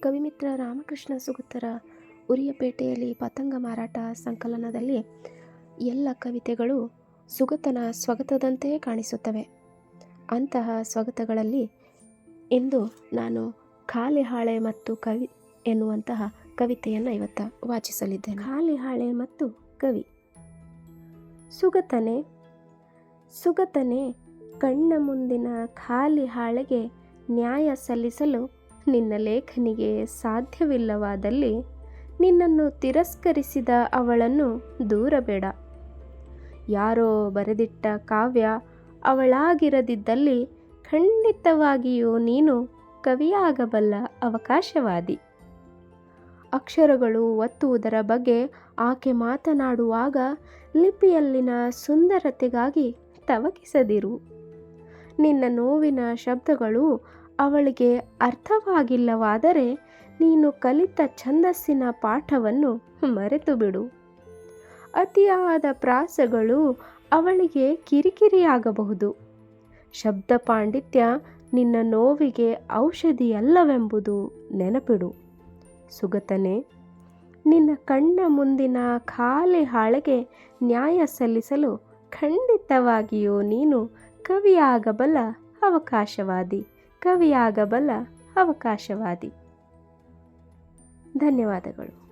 ಕವಿಮಿತ್ರ ರಾಮಕೃಷ್ಣ ಸುಗತರ ಉರಿಯಪೇಟೆಯಲ್ಲಿ ಪತಂಗ ಮಾರಾಟ ಸಂಕಲನದಲ್ಲಿ ಎಲ್ಲ ಕವಿತೆಗಳು ಸುಗತನ ಸ್ವಗತದಂತೆಯೇ ಕಾಣಿಸುತ್ತವೆ. ಅಂತಹ ಸ್ವಗತಗಳಲ್ಲಿ ಇಂದು ನಾನು ಖಾಲಿ ಹಾಳೆ ಮತ್ತು ಕವಿ ಎನ್ನುವಂತಹ ಕವಿತೆಯನ್ನು ಇವತ್ತು ವಾಚಿಸಲಿದ್ದೇನೆ. ಖಾಲಿ ಹಾಳೆ ಮತ್ತು ಕವಿ. ಸುಗತನೆ ಸುಗತನೆ ಕಣ್ಣ ಮುಂದಿನ ಖಾಲಿ ಹಾಳೆಗೆ ನ್ಯಾಯ ಸಲ್ಲಿಸಲು ನಿನ್ನ ಲೇಖನಿಗೆ ಸಾಧ್ಯವಿಲ್ಲವಾದಲ್ಲಿ ನಿನ್ನನ್ನು ತಿರಸ್ಕರಿಸಿದ ಅವಳನ್ನು ದೂರಬೇಡ. ಯಾರೋ ಬರೆದಿಟ್ಟ ಕಾವ್ಯ ಅವಳಾಗಿರದಿದ್ದಲ್ಲಿ ಖಂಡಿತವಾಗಿಯೂ ನೀನು ಕವಿಯಾಗಬಲ್ಲ ಅವಕಾಶವಾದಿ. ಅಕ್ಷರಗಳು ಒತ್ತುವುದರ ಬಗ್ಗೆ ಆಕೆ ಮಾತನಾಡುವಾಗ ಲಿಪಿಯಲ್ಲಿನ ಸುಂದರತೆಗಾಗಿ ತವಕಿಸದಿರು. ನಿನ್ನ ನೋವಿನ ಶಬ್ದಗಳು ಅವಳಿಗೆ ಅರ್ಥವಾಗಿಲ್ಲವಾದರೆ ನೀನು ಕಲಿತ ಛಂದಸ್ಸಿನ ಪಾಠವನ್ನು ಮರೆತು ಬಿಡು ಅತಿಯಾದ ಪ್ರಾಸಗಳು ಅವಳಿಗೆ ಕಿರಿಕಿರಿಯಾಗಬಹುದು. ಶಬ್ದ ಪಾಂಡಿತ್ಯ ನಿನ್ನ ನೋವಿಗೆ ಔಷಧಿಯಲ್ಲವೆಂಬುದು ನೆನಪಿಡು. ಸುಗತನೆ, ನಿನ್ನ ಕಣ್ಣ ಮುಂದಿನ ಖಾಲಿ ಹಾಳೆಗೆ ನ್ಯಾಯ ಸಲ್ಲಿಸಲು ಖಂಡಿತವಾಗಿಯೂ ನೀನು ಕವಿಯಾಗಬಲ್ಲ ಅವಕಾಶವಾದಿ. ಕವಿಯಾಗಬಲ್ಲ ಅವಕಾಶವಾದಿ. ಧನ್ಯವಾದಗಳು.